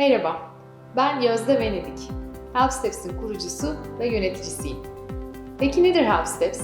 Merhaba, ben Gözde Venedik. HelpSteps'in kurucusu ve yöneticisiyim. Peki nedir HelpSteps?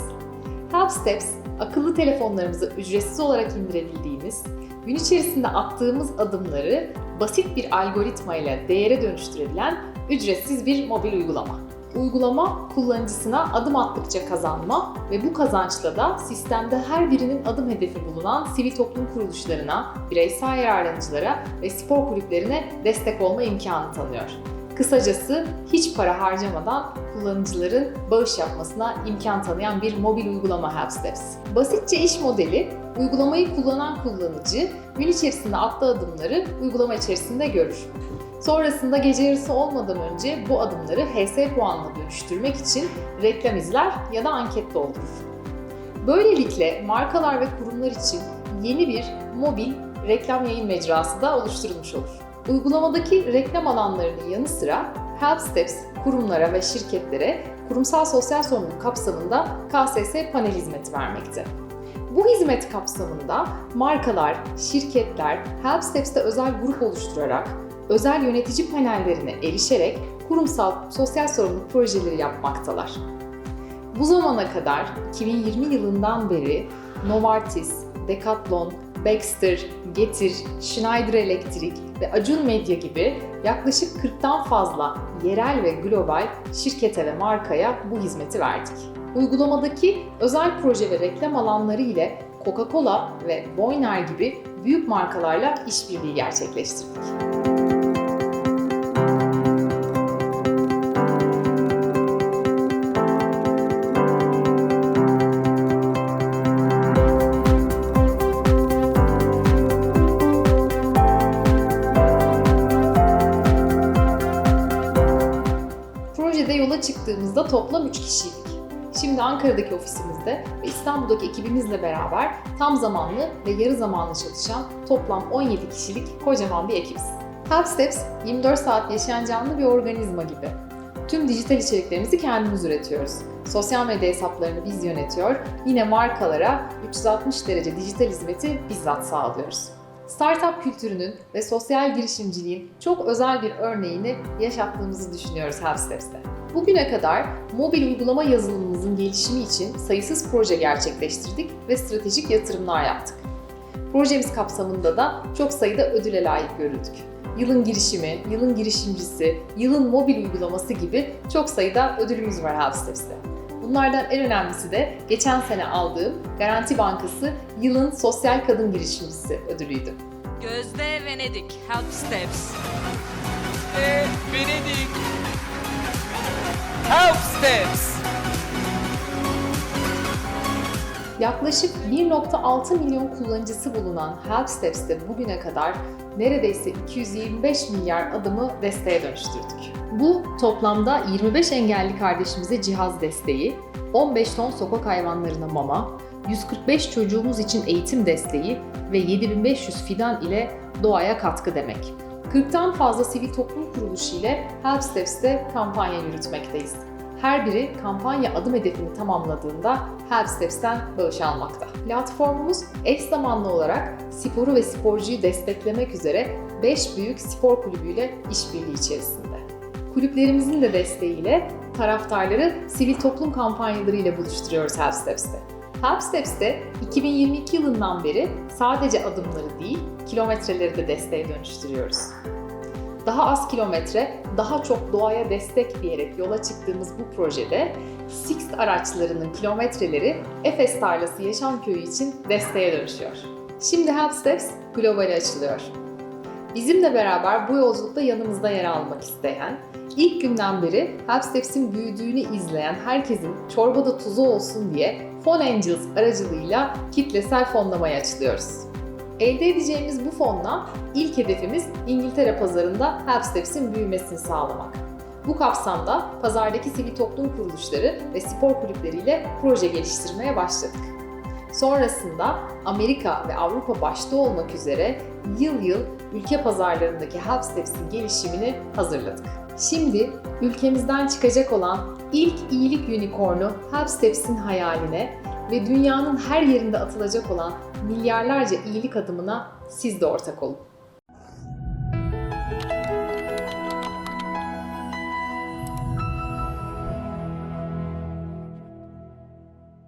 HelpSteps, akıllı telefonlarımıza ücretsiz olarak indirebildiğimiz, gün içerisinde attığımız adımları basit bir algoritma ile değere dönüştürebilen ücretsiz bir mobil uygulama. Uygulama kullanıcısına adım attıkça kazanma ve bu kazançla da sistemde her birinin adım hedefi bulunan sivil toplum kuruluşlarına, bireysel yararlanıcılara ve spor kulüplerine destek olma imkanı tanıyor. Kısacası hiç para harcamadan kullanıcıların bağış yapmasına imkan tanıyan bir mobil uygulama HelpSteps. Basitçe iş modeli, uygulamayı kullanan kullanıcı gün içerisinde attığı adımları uygulama içerisinde görür. Sonrasında gece yarısı olmadan önce bu adımları HS puanına dönüştürmek için reklam izler ya da anket doldurur. Böylelikle markalar ve kurumlar için yeni bir mobil reklam yayın mecrası da oluşturulmuş olur. Uygulamadaki reklam alanlarının yanı sıra HelpSteps kurumlara ve şirketlere kurumsal sosyal sorumluluk kapsamında KSS panel hizmeti vermekte. Bu hizmet kapsamında markalar, şirketler HelpSteps'te özel grup oluşturarak özel yönetici panellerine erişerek kurumsal sosyal sorumluluk projeleri yapmaktalar. Bu zamana kadar 2020 yılından beri Novartis, Decathlon, Baxter, Getir, Schneider Electric ve Acun Medya gibi yaklaşık 40'tan fazla yerel ve global şirkete ve markaya bu hizmeti verdik. Uygulamadaki özel proje ve reklam alanları ile Coca-Cola ve Boyner gibi büyük markalarla işbirliği gerçekleştirdik. Projede yola çıktığımızda toplam 3 kişiydik. Şimdi Ankara'daki ofisimizde ve İstanbul'daki ekibimizle beraber tam zamanlı ve yarı zamanlı çalışan toplam 17 kişilik kocaman bir ekibiz. HelpSteps 24 saat yaşayan canlı bir organizma gibi. Tüm dijital içeriklerimizi kendimiz üretiyoruz. Sosyal medya hesaplarını biz yönetiyor, yine markalara 360 derece dijital hizmeti bizzat sağlıyoruz. Startup kültürünün ve sosyal girişimciliğin çok özel bir örneğini yaşattığımızı düşünüyoruz HelpSteps'te. Bugüne kadar mobil uygulama yazılımımızın gelişimi için sayısız proje gerçekleştirdik ve stratejik yatırımlar yaptık. Projemiz kapsamında da çok sayıda ödüle layık görüldük. Yılın girişimi, yılın girişimcisi, yılın mobil uygulaması gibi çok sayıda ödülümüz var HelpSteps'te. Bunlardan en önemlisi de geçen sene aldığım Garanti Bankası Yılın Sosyal Kadın Girişimcisi ödülüydü. Gözde Venedik, Help Steps. Ve Venedik. Help Steps. Yaklaşık 1.6 milyon kullanıcısı bulunan HelpSteps'te bugüne kadar neredeyse 225 milyar adımı desteğe dönüştürdük. Bu toplamda 25 engelli kardeşimize cihaz desteği, 15 ton sokak hayvanlarına mama, 145 çocuğumuz için eğitim desteği ve 7500 fidan ile doğaya katkı demek. 40'tan fazla sivil toplum kuruluşu ile HelpSteps'te kampanya yürütmekteyiz. Her biri kampanya adım hedefini tamamladığında HelpSteps'ten bağış almakta. Platformumuz eş zamanlı olarak sporu ve sporcuyu desteklemek üzere 5 büyük spor kulübüyle işbirliği içerisinde. Kulüplerimizin de desteğiyle taraftarları sivil toplum kampanyaları ile buluşturuyoruz HelpSteps'te. HelpSteps'te 2022 yılından beri sadece adımları değil, kilometreleri de desteğe dönüştürüyoruz daha az kilometre, daha çok doğaya destek diyerek yola çıktığımız bu projede Sixt araçlarının kilometreleri Efes Tarlası Yaşam Köyü için desteğe dönüşüyor. Şimdi HelpSteps globale açılıyor. Bizimle beraber bu yolculukta yanımızda yer almak isteyen, ilk günden beri HelpSteps'in büyüdüğünü izleyen herkesin çorbada tuzu olsun diye Fon Angels aracılığıyla kitlesel fonlamaya açılıyoruz. Elde edeceğimiz bu fonla ilk hedefimiz İngiltere pazarında HelpSteps'in büyümesini sağlamak. Bu kapsamda pazardaki sivil toplum kuruluşları ve spor kulüpleriyle proje geliştirmeye başladık. Sonrasında Amerika ve Avrupa başta olmak üzere yıl yıl ülke pazarlarındaki HelpSteps'in gelişimini hazırladık. Şimdi ülkemizden çıkacak olan ilk iyilik unicornu HelpSteps'in hayaline ve dünyanın her yerinde atılacak olan milyarlarca iyilik adımına siz de ortak olun.